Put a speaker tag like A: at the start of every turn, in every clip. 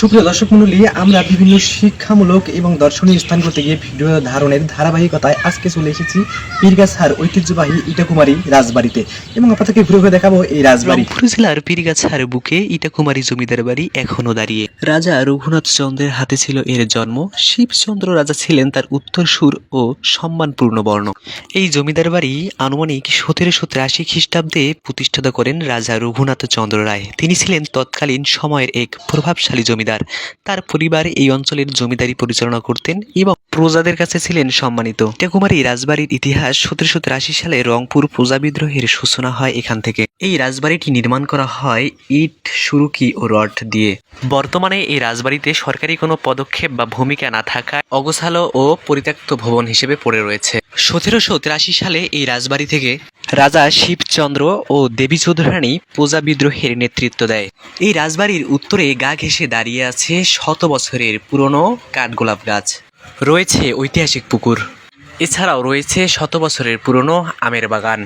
A: সুপ্রিয় দর্শক মন্ডলী, আমরা বিভিন্ন শিক্ষামূলক এবং দর্শনীয় স্থান করতে গিয়ে ভিডিও ধারণের ধারাবাহিকতায় আজকে চলে এসেছি পীরগাছার ঐতিহ্যবাহী ইটাকুমারী রাজবাড়িতে। এবং আপনাদেরকে ঘুরে ঘুরে দেখাবো এই রাজবাড়ি।
B: জেলার পীরগাছার বুকে ইটাকুমারী জমিদার বাড়ি এখনও দাঁড়িয়ে। রাজা রঘুনাথ চন্দ্রের হাতে ছিল এর জন্ম। শিবচন্দ্র রাজা ছিলেন তার উত্তরসূর ও সম্মানপূর্ণ বর্ণ। এই জমিদার বাড়ি আনুমানিক সতেরোশো তিরাশি খ্রিস্টাব্দে প্রতিষ্ঠাতা করেন রাজা রঘুনাথ চন্দ্র রায়। তিনি ছিলেন তৎকালীন সময়ের এক প্রভাবশালী জমিদার। তার পরিবার এই অঞ্চলের জমিদারি পরিচালনা করতেন এবং প্রজাদের কাছে ছিলেন সম্মানিত। ইটাকুমারী রাজবাড়ির ইতিহাস সতেরোশো তিরাশি সালে রংপুর প্রজা বিদ্রোহের সূচনা হয় এখান থেকে। এই রাজবাড়িটি নির্মাণ করা হয় ইট, সুরুকি ও রড দিয়ে। বর্তমানে এই রাজবাড়িতে সরকারি কোনো পদক্ষেপ বা ভূমিকা না থাকায় অগোছালো ও পরিত্যক্ত ভবন হিসেবে পড়ে রয়েছে। সতেরোশো তিরাশি সালে এই রাজবাড়ি থেকে রাজা শিবচন্দ্র ও দেবী চৌধুরানী প্রজা বিদ্রোহের নেতৃত্ব দেয়। এই রাজবাড়ির উত্তরে গা ঘেঁষে দাঁড়িয়ে আছে শত বছরের পুরনো কাঠগোলাপ গাছ। রয়েছে ঐতিহাসিক পুকুর। এছাড়াও রয়েছে শত বছরের পুরনো আমের বাগান।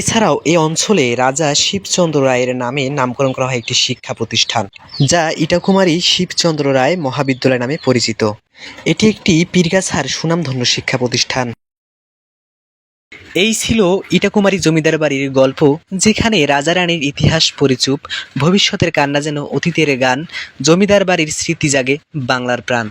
B: এছাড়াও এই অঞ্চলে রাজা শিবচন্দ্র রায়ের নামে নামকরণ করা হয় একটি শিক্ষা প্রতিষ্ঠান, যা ইটাকুমারী শিবচন্দ্র রায় মহাবিদ্যালয় নামে পরিচিত। এটি একটি পীরগাছার সুনামধন্য শিক্ষা প্রতিষ্ঠান। এই ছিল ইটাকুমারী জমিদার বাড়ির গল্প, যেখানে রাজা রানীর ইতিহাস পরিচুপ, ভবিষ্যতের কান্না যেন অতীতের গান, জমিদার বাড়ির স্মৃতি জাগে বাংলার প্রাণ।